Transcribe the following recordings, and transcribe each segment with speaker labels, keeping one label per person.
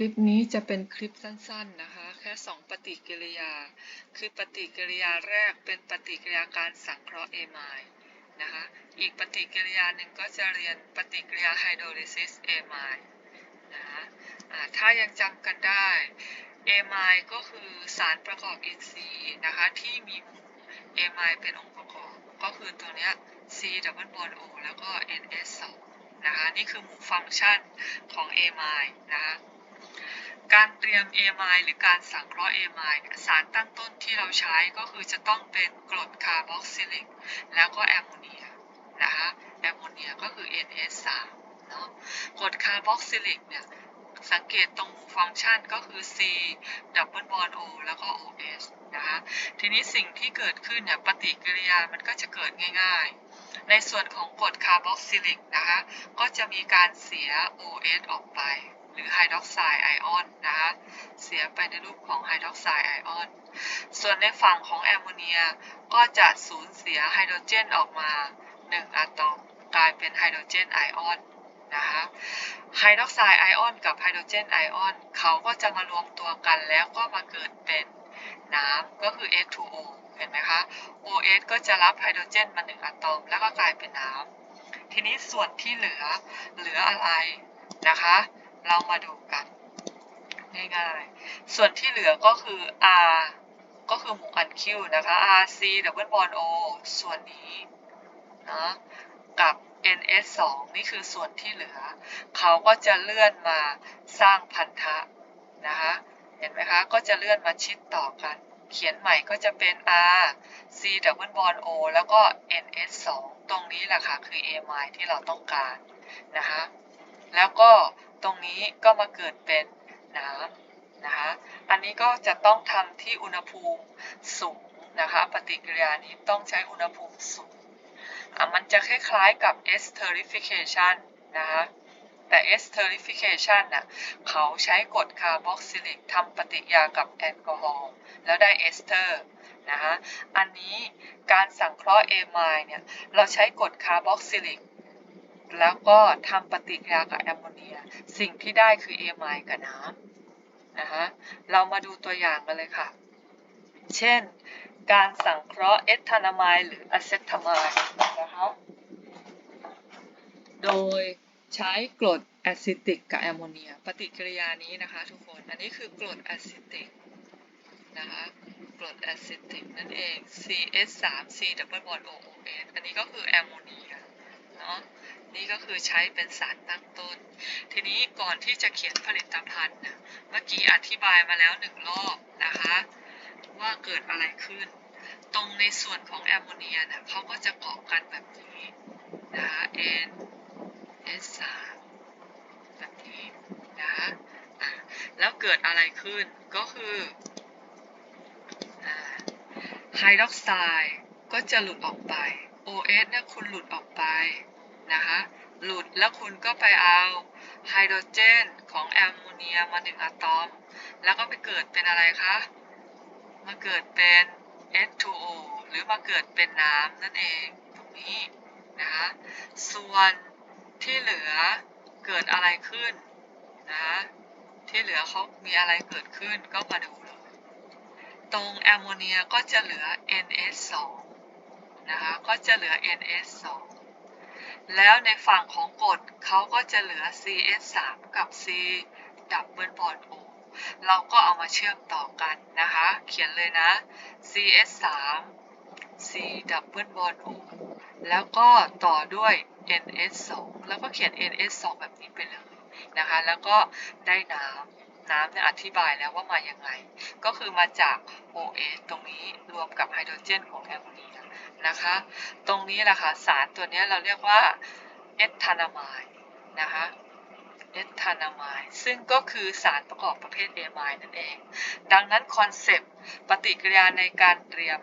Speaker 1: คลิปนี้จะเป็นคลิปสั้นๆนะคะ แค่ 2 ปฏิกิริยา คือปฏิกิริยาแรกเป็นปฏิกิริยาการสังเคราะห์เอไมล์นะคะ อีกปฏิกิริยาหนึ่งก็จะเรียนปฏิกิริยาไฮโดรลิซิสเอไมล์นะคะถ้ายังจำกันได้เอไมล์ก็คือสารประกอบอินทรีย์นะคะ ที่มีเอไมล์เป็นองค์ประกอบ ก็คือตัวเนี้ย C double bond O แล้วก็ NS 2 นะคะ นี่คือหมู่ฟังก์ชันของ a m i นะคะ การเตรียม a m i หรือการสังเคราะห์ a m i เนี่ยสารตั้งต้นที่เราใช้ก็คือจะต้องเป็นกรดคาร์บอกซิลิก แล้วก็แอมโมเนียนะคะแอมโมเนียก็คือ NS 3เนาะกรดคาร์บอกซิลิกเนี่ยสังเกตตรงฟังก์ชันก็คือ C double bond O แล้วก็ OS นะคะทีนี้สิ่งที่เกิดขึ้นเนี่ยปฏิกิริยามันก็จะเกิดง่ายๆ ในส่วนของกรดคาร์บอกซิลิกนะคะก็จะมีการเสีย OS ออกไป หรือไฮดรอกไซด์ไอออนนะคะเสียไปในรูปของไฮดรอกไซด์ไอออนส่วนในฝั่งของแอมโมเนียก็จะสูญเสียไฮโดรเจนออกมา 1อะตอมกลายเป็นไฮโดรเจนไอออนนะคะไฮดรอกไซด์ไอออนกับไฮโดรเจนไอออนเขาก็จะมารวมตัวกันแล้วก็มาเกิดเป็นน้ำก็คือ H2O เห็นไหมคะ OS ก็จะรับไฮโดรเจนมา1อะตอม แล้วก็กลายเป็นน้ำทีนี้ส่วนที่เหลือเหลืออะไรนะคะ เรามาดูกันง่ายๆส่วนที่เหลือก็คือ R ก็คือหมู่อันคิวนะคะ RC double bond O ส่วนนี้นะกับ NS 2นี่คือส่วนที่เหลือ เขาก็จะเลื่อนมาสร้างพันธะนะคะเห็นไหมคะ ก็จะเลื่อนมาชิดต่อกัน เขียนใหม่ก็จะเป็น R C double bond O แล้วก็ NS 2ตรงนี้แหละค่ะ คือ A M I ที่เราต้องการนะคะแล้วก็ ตรงนี้ก็มาเกิดเป็นน้ำนะคะอันนี้ก็จะต้องทำที่อุณหภูมิสูงนะคะปฏิกิริยานี้ต้องใช้อุณหภูมิสูงมันจะคล้ายๆกับ esterification นะคะแต่ esterification น่ะเขาใช้กรดคาร์บอกซิลิกทำปฏิกิริยากับแอลกอฮอล์แล้วได้เอสเตอร์นะคะอันนี้การสังเคราะห์เอไมล์เนี่ยเราใช้กรดคาร์บอกซิลิก แล้วก็ทำปฏิกิริยากับแอมโมเนีย สิ่งที่ได้คือเอไมล์กับน้ำนะคะเรามาดูตัวอย่างกันเลยค่ะ เช่น การสังเคราะห์เอทานามายหรืออะเซทามายนะคะโดยใช้กรดแอซิติกกับแอมโมเนีย ปฏิกิริยานี้นะคะทุกคน อันนี้คือกรดแอซิติกนะคะกรดแอซิติกนั่นเอง CS3C double bond OOS อันนี้ก็คือแอมโมเนียเนาะ นี่ก็คือใช้เป็นสารตั้งต้น ทีนี้ก่อนที่จะเขียนผลิตภัณฑ์นะเมื่อกี้อธิบายมาแล้วหนึ่งรอบนะคะ ว่าเกิดอะไรขึ้น ตรงในส่วนของแอมโมเนียนะเขาก็จะเกาะกันแบบนี้นะคะ N S 3แบบนี้นะคะอะแล้วเกิดอะไรขึ้นก็คือไฮดรอกไซด์ก็จะหลุดออกไป OS เนี่ยคุณหลุดออกไป นะคะ หลุดแล้วคุณก็ไปเอาไฮโดรเจนของแอมโมเนียมาหนึ่งอะตอม แล้วก็ไปเกิดเป็นอะไรคะ มาเกิดเป็น H2O หรือมาเกิดเป็นน้ำนั่นเองตรงนี้นะคะ ส่วนที่เหลือเกิดอะไรขึ้นนะที่เหลือเขามีอะไรเกิดขึ้นก็มาดูเลยตรงแอมโมเนียก็จะเหลือ NS2 นะคะ ก็จะเหลือ NS2 แล้วในฝั่งของกรดเขาก็จะเหลือ CS3 กับ C double bond O เราก็เอามาเชื่อมต่อกันนะคะ เขียนเลยนะ CS3 C double bond O แล้วก็ต่อด้วย NS2 แล้วก็เขียน NS2 แบบนี้ไปเลยนะคะ แล้วก็ได้น้ำ น้ำเนี่ยอธิบายแล้วว่ามาอย่างไงก็คือมาจาก OH ตรงนี้รวมกับไฮโดรเจนของแอมโมเนียนะคะ ตรงนี้แหละค่ะสารตัวนี้เราเรียกว่าเอทานามายนะคะเอทานามายซึ่งก็คือสารประกอบประเภทเอไมล์นั่นเอง ดังนั้นคอนเซปต์ปฏิกิริยาในการเตรียม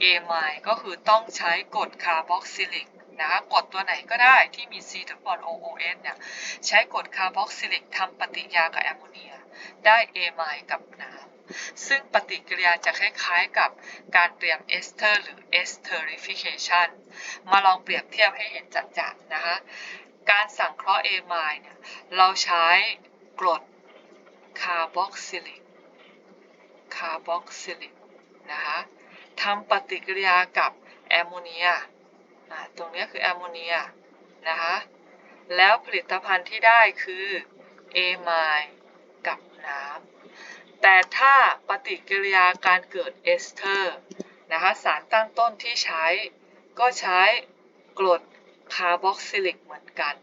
Speaker 1: เอไมล์ก็คือต้องใช้กรดคาร์บอกซิลิกนะคะกรดตัวไหนก็ได้ที่มี C ทับบอล OOS เนี่ยใช้กรดคาร์บอกซิลิกทำปฏิกิริยากับแอมโมเนีย ได้เอไมล์กับน้ำซึ่งปฏิกิริยาจะคล้ายๆกับการเตรียมเอสเตอร์หรือ esterification มาลองเปรียบเทียบให้เห็นจัดๆนะคะการสังเคราะห์เอไมล์เนี่ยเราใช้กรดคาร์บอกซิลิกคาร์บอกซิลิกนะคะทำปฏิกิริยากับแอมโมเนียตรงนี้คือแอมโมเนียนะคะแล้วผลิตภัณฑ์ที่ได้คือเอไมล์ น้ำแต่ถ้าปฏิกิริยาการเกิดเอสเตอร์นะคะสารตั้งต้นที่ใช้ก็ใช้กรดคาร์บอกซิลิกเหมือนกัน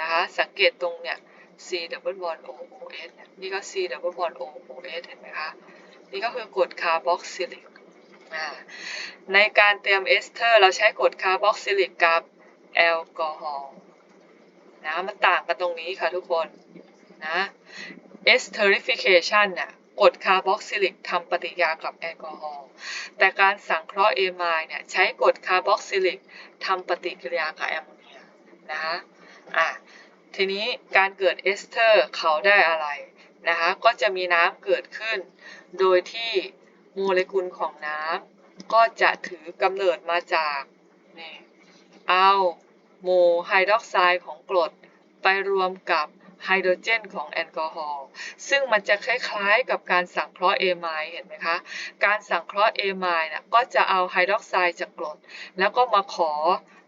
Speaker 1: นะคะสังเกตตรงเนี่ย C double bond O O S นี่ก็ C double bond O O S เห็นไหมคะ นี่ก็คือกรดคาร์บอกซิลิกในการเตรียมเอสเตอร์ เราใช้กรดคาร์บอกซิลิกกับแอลกอฮอล์นะมันต่างกันตรงนี้ค่ะทุกคนนะ esterification เนี่ยกรดคาร์บอกซิลิกทำปฏิกิริยากับแอลกอฮอล์แต่การสังเคราะห์เอไมล์เนี่ยใช้กรดคาร์บอกซิลิกทำปฏิกิริยากับแอมโมเนียนะคะอะทีนี้การเกิดเอสเตอร์เขาได้อะไรนะคะก็จะมีน้ำเกิดขึ้น โดยที่โมเลกุลของน้ำก็จะถือกำเนิดมาจากนี่เอาโมไฮดรอกไซด์ของกรดไปรวมกับ ไฮโดรเจนของแอลกอฮอล์ซึ่งมันจะคล้ายๆกับการสังเคราะห์เอไมล์เห็นไหมคะ การสังเคราะห์เอไมล์นะก็จะเอาไฮดรอกไซด์จากกรด แล้วก็มาขอ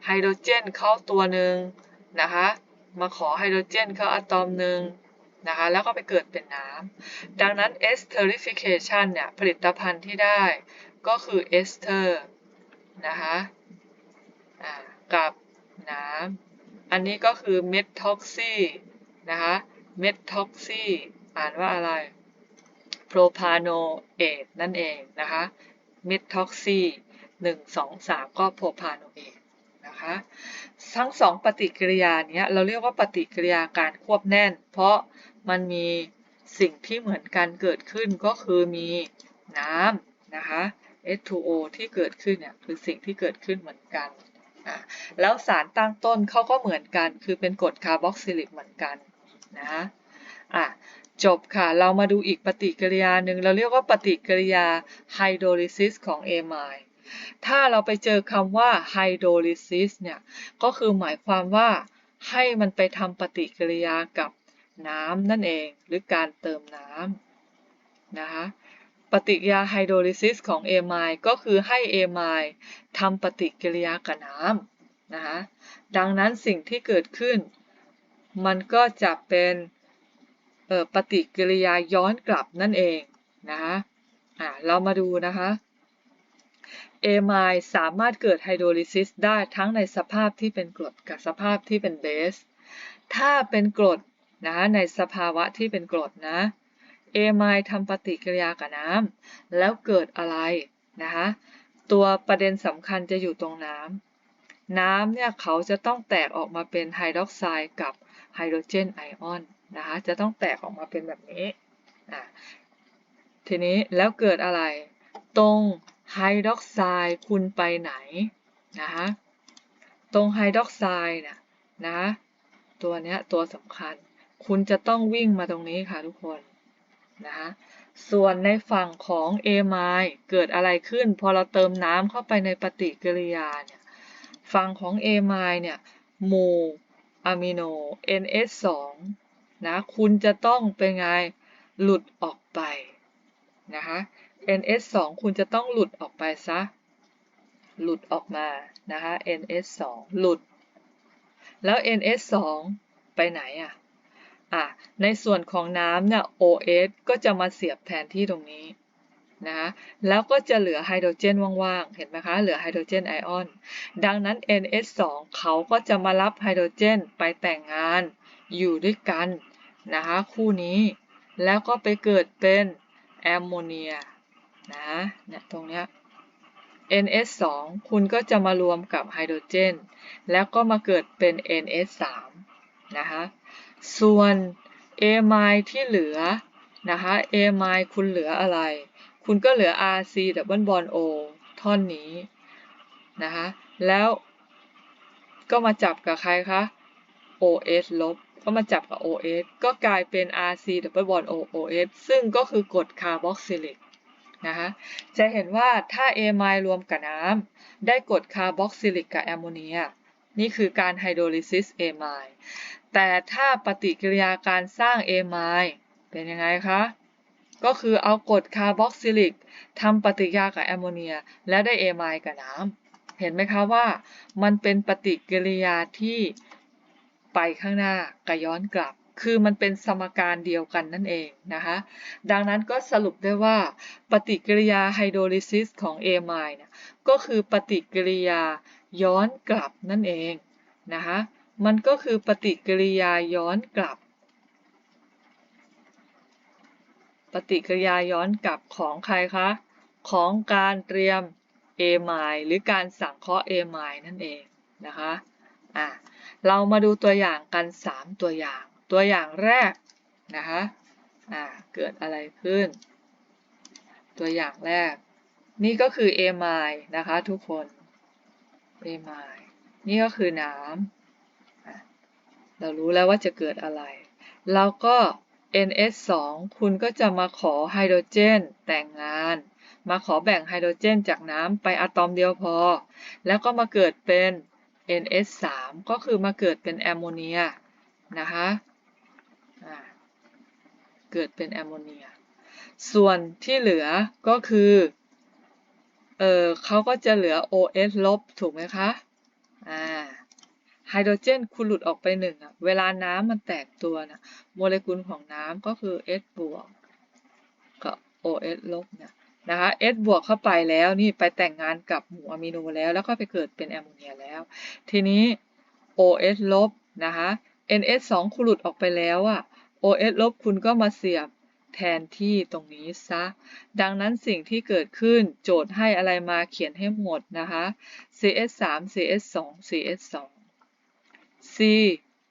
Speaker 1: ไฮโดรเจนเข้าตัวหนึ่งนะคะมาขอไฮโดรเจนเข้าอะตอมหนึ่งนะคะแล้วก็ไปเกิดเป็นน้ำดังนั้น esterification เนี่ยผลิตภัณฑ์ที่ได้ก็คือเอสเตอร์นะคะกับน้ำอันนี้ก็คือเมทท็อกซี นะคะเมทท็อกซีอ่านว่าอะไรโพรพาโนเอทนั่นเองนะคะเมทท็อกซีหนึ่งสองสามก็โพรพาโนเอทนะคะทั้งสองปฏิกิริยาเนี้ยเราเรียกว่าปฏิกิริยาการควบแน่น เพราะมันมีสิ่งที่เหมือนกันเกิดขึ้นก็คือมีน้ำนะคะ H2O ที่เกิดขึ้นเนี่ยคือสิ่งที่เกิดขึ้นเหมือนกัน แล้วสารตั้งต้นเขาก็เหมือนกัน คือเป็นกรดคาร์บอกซิลิกเหมือนกัน นะอะจบค่ะ เรามาดูอีกปฏิกิริยาหนึ่ง เราเรียกว่าปฏิกิริยาไฮโดรลิซิสของเอไมล์ถ้าเราไปเจอคำว่าไฮโดรลิซิสเนี่ย ก็คือหมายความว่าให้มันไปทำปฏิกิริยากับน้ำนั่นเอง หรือการเติมน้ำนะคะปฏิกิริยาไฮโดรลิซิสของเอไมล์ก็คือให้เอไมล์ทำปฏิกิริยากับน้ำนะคะดังนั้นสิ่งที่เกิดขึ้น มันก็จะเป็นปฏิกิริยาย้อนกลับนั่นเองนะคะะเรามาดูนะคะเอไมล์สามารถเกิดไฮโดรลิซิสได้ทั้งในสภาพที่เป็นกรดกับสภาพที่เป็นเบส ถ้าเป็นกรดนะในสภาวะที่เป็นกรดนะเอไมล์ทำปฏิกิริยากับน้ำแล้วเกิดอะไรนะคะตัวประเด็นสำคัญจะอยู่ตรงน้ำน้ำเนี่ยเขาจะต้องแตกออกมาเป็นไฮดรอกไซด์กับ ไฮโดรเจนไอออนนะคะจะต้องแตกออกมาเป็นแบบนี้อะทีนี้แล้วเกิดอะไร ตรงไฮดรอกไซด์คุณไปไหนนะคะตรงไฮดรอกไซด์นะนะตัวเนี้ยตัวสำคัญ คุณจะต้องวิ่งมาตรงนี้ค่ะทุกคนนะคะส่วนในฝั่งของเอไมเกิดอะไรขึ้น พอเราเติมน้ำเข้าไปในปฏิกิริยาเนี่ยฝั่งของเอไมเนี่ยโม อะมิโน NS2 นะคุณจะต้องเป็นไงหลุดออกไปนะคะ NS2 คุณจะต้องหลุดออกไปซะหลุดออกมานะคะ NS2 หลุด แล้ว NS2 ไปไหนอะอะในส่วนของน้ำเนี่ย OS ก็จะมาเสียบแทนที่ตรงนี้ นะคะแล้วก็จะเหลือไฮโดรเจนว่างๆ เห็นไหมคะ เหลือไฮโดรเจนไอออน ดังนั้น NS2 เขาก็จะมารับไฮโดรเจนไปแต่งงานอยู่ด้วยกันนะคะคู่นี้ แล้วก็ไปเกิดเป็นแอมโมเนียนะเนี่ยตรงเนี้ย NS2 คุณก็จะมารวมกับไฮโดรเจน แล้วก็มาเกิดเป็น NS3 นะคะส่วนเอไมล์ที่เหลือนะคะเอไมล์คุณเหลืออะไร คุณก็เหลือ RC ดับเบิลบอล O ท่อนนี้นะคะ แล้วก็มาจับกับใครคะ OS ลบ ก็มาจับกับ OS ก็กลายเป็น RC ดับเบิลบอล O OS ซึ่งก็คือกรดคาร์บอกซิลิกนะคะ จะเห็นว่าถ้าเอไมล์รวมกับน้ำได้กรดคาร์บอกซิลิกกับแอมโมเนีย นี่คือการไฮโดรลิซิสเอไมล์แต่ถ้าปฏิกิริยาการสร้างเอไมล์เป็นยังไงคะ ก็คือเอากรดคาร์บอกซิลิกทำปฏิกิริยากับแอมโมเนีย และได้เอไมล์กับน้ำเห็นไหมคะว่ามันเป็นปฏิกิริยาที่ไปข้างหน้ากับย้อนกลับ คือมันเป็นสมการเดียวกันนั่นเองนะคะ ดังนั้นก็สรุปได้ว่า ปฏิกิริยาไฮโดรลิซิสของเอไมล์นะก็คือปฏิกิริยาย้อนกลับนั่นเองนะคะ มันก็คือปฏิกิริยาย้อนกลับ ปฏิกิริยาย้อนกลับของใครคะ ของการเตรียม A ไมล์หรือการสังเคราะห์ A ไมล์นั่นเองนะคะอะเรามาดูตัวอย่างกัน 3 ตัวอย่าง ตัวอย่างแรกนะคะอะเกิดอะไรขึ้น ตัวอย่างแรก นี่ก็คือ A ไมล์นะคะทุกคน A ไมล์นี่ก็คือน้ำเรารู้แล้วว่าจะเกิดอะไรแล้วก็ NS2 คุณก็จะมาขอไฮโดรเจนแต่งงาน มาขอแบ่งไฮโดรเจนจากน้ำไปอะตอมเดียวพอ แล้วก็มาเกิดเป็น NS3 ก็คือมาเกิดเป็นแอมโมเนียนะคะเกิดเป็นแอมโมเนีย ส่วนที่เหลือก็คือเออเขาก็จะเหลือ OS ลบถูกไหมคะ อ่า ไฮโดรเจนคุณหลุดออกไปหนึ่งอะเวลาน้ำมันแตกตัวนะโมเลกุลของน้ำก็คือ S บวกกับ OS ลบเนี่ยนะคะ S บวกเข้าไปแล้วนี่ไปแต่งงานกับหมู่อะมิโนแล้ว แล้วก็ไปเกิดเป็นแอมโมเนียแล้ว ทีนี้ OS ลบนะคะ NS 2คุณหลุดออกไปแล้วอะ OS ลบคุณก็มาเสียบแทนที่ตรงนี้ซะ ดังนั้นสิ่งที่เกิดขึ้นโจทย์ให้อะไรมาเขียนให้หมดนะคะ CS 3 CS 2 CS 2 C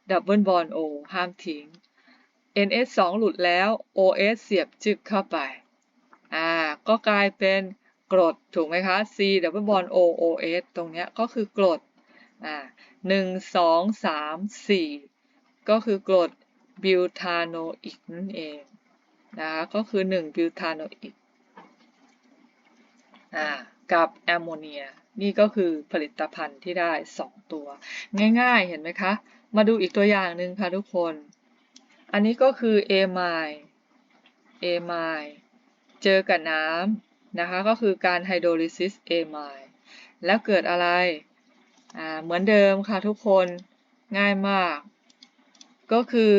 Speaker 1: ดับเบิลบอล O ห้ามทิ้ง NS 2 หลุดแล้ว OS เสียบจึกเข้าไป อ่า ก็กลายเป็นกรด ถูกไหมคะ C ดับเบิลบอล O OS ตรงเนี้ยก็คือกรด อ่าหนึ่งสองสามสี่ก็คือกรดบิวทาโนอิกนั่นเองนะคะก็คือ1บิวทาโนอิกอ่ากับแอมโมเนีย นี่ก็คือผลิตภัณฑ์ที่ได้ 2 ตัว ง่ายๆ เห็นไหมคะ มาดูอีกตัวอย่างหนึ่งค่ะทุกคน อันนี้ก็คือ A ไมล์ A ไมล์เจอกับน้ำนะคะ ก็คือการไฮโดรลิซิส A ไมล์แล้วเกิดอะไร อ่า เหมือนเดิมค่ะทุกคน ง่ายมาก ก็คือ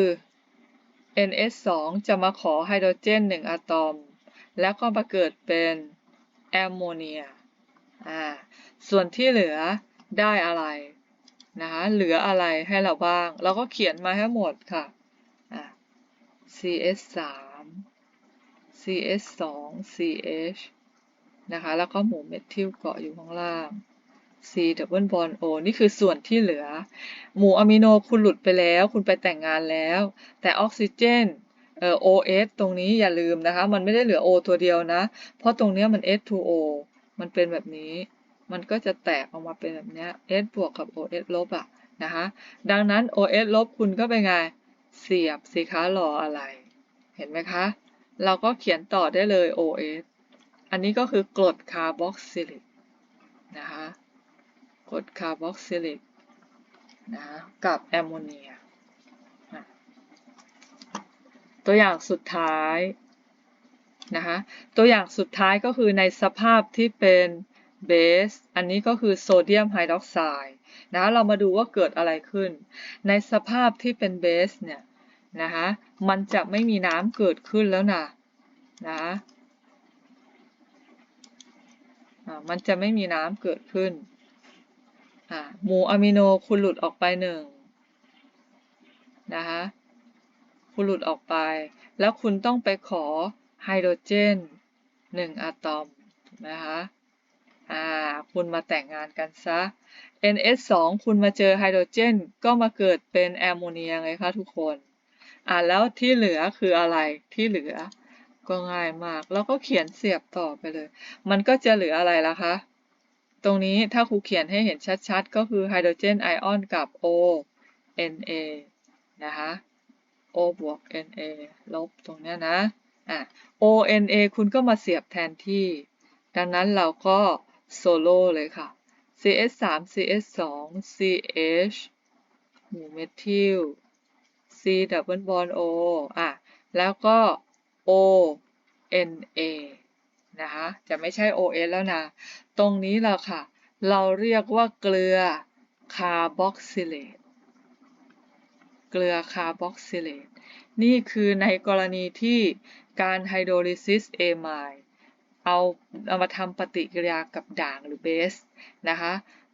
Speaker 1: NS2 จะมาขอไฮโดรเจน 1อะตอม แล้วก็มาเกิดเป็นแอมโมเนีย อ่าส่วนที่เหลือได้อะไรนะคะเหลืออะไรให้เราบ้าง เราก็เขียนมาให้หมดค่ะอ่า CS3 CS2 CH นะคะ แล้วก็หมู่เมทิลเกาะอยู่ข้างล่าง C ดับเบิลบอล O นี่คือส่วนที่เหลือ หมู่อะมิโนคุณหลุดไปแล้ว คุณไปแต่งงานแล้ว แต่ออกซิเจนเอ่อ OS ตรงนี้อย่าลืมนะคะ มันไม่ได้เหลือ O ตัวเดียวนะ เพราะตรงนี้มัน S2O มันเป็นแบบนี้ มันก็จะแตกออกมาเป็นแบบนี้ S บวกกับ OS ลบอะนะคะ ดังนั้น OS ลบคุณก็เป็นไง เสียบสิคะรออะไร เห็นไหมคะ เราก็เขียนต่อได้เลย OS อันนี้ก็คือกรดคาร์บอกซิลิกนะคะกรดคาร์บอกซิลิกนะกับแอมโมเนีย ตัวอย่างสุดท้าย นะคะตัวอย่างสุดท้ายก็คือในสภาพที่เป็นเบสอันนี้ก็คือโซเดียมไฮดรอกไซด์นะะเรามาดูว่าเกิดอะไรขึ้น ในสภาพที่เป็นเบสเนี่ยนะคะมันจะไม่มีน้ำเกิดขึ้นแล้วนะนะมันจะไม่มีน้ำเกิดขึ้นหมู่อะมิโนคุณหลุดออกไปหนึ่งนะคะคุณหลุดออกไป แล้วคุณต้องไปขอ ไฮโดรเจน 1 อะตอมนะคะอ่าคุณมาแต่งงานกันซะ NS2 คุณมาเจอไฮโดรเจน ก็มาเกิดเป็นแอมโมเนียไงคะทุกคนอ่าแล้วที่เหลือคืออะไรที่เหลือก็ง่ายมาก แล้วก็เขียนเสียบต่อไปเลย มันก็จะเหลืออะไรล่ะคะ ตรงนี้ถ้าครูเขียนให้เห็นชัดๆ ก็คือไฮโดรเจนไอออนกับ O Na นะคะ O บวก Na ลบตรงนี้นะอะ O Na คุณก็มาเสียบแทนที่ ดังนั้นเราก็โซโล่เลยค่ะ CS 3 CS 2 CH หมู่เมทิล C ดับเบิลบอล O อะ แล้วก็ O N A นะคะ จะไม่ใช่ O N แล้วนะ ตรงนี้แหละค่ะ เราเรียกว่าเกลือคาร์บอกซิเลต เกลือคาร์บอกซิเลต นี่คือในกรณีที่ การไฮโดรลิซิสเอไมด์เอาเอามาทำปฏิกิริยากับด่างหรือเบสนะคะ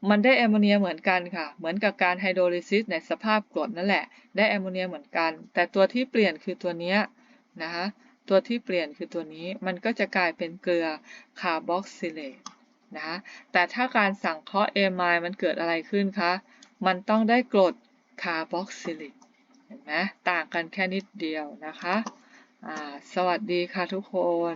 Speaker 1: มันได้แอมโมเนียเหมือนกันค่ะ เหมือนกับการไฮโดรลิซิสในสภาพกรดนั่นแหละ ได้แอมโมเนียเหมือนกัน แต่ตัวที่เปลี่ยนคือตัวนี้นะคะตัวที่เปลี่ยนคือตัวนี้ มันก็จะกลายเป็นเกลือคาร์บอกซิเลตนะคะแต่ถ้าการสังเคราะห์เอไมด์มันเกิดอะไรขึ้นคะ มันต้องได้กรดคาร์บอกซิลิก เห็นไหมต่างกันแค่นิดเดียวนะคะ สวัสดีค่ะทุกคน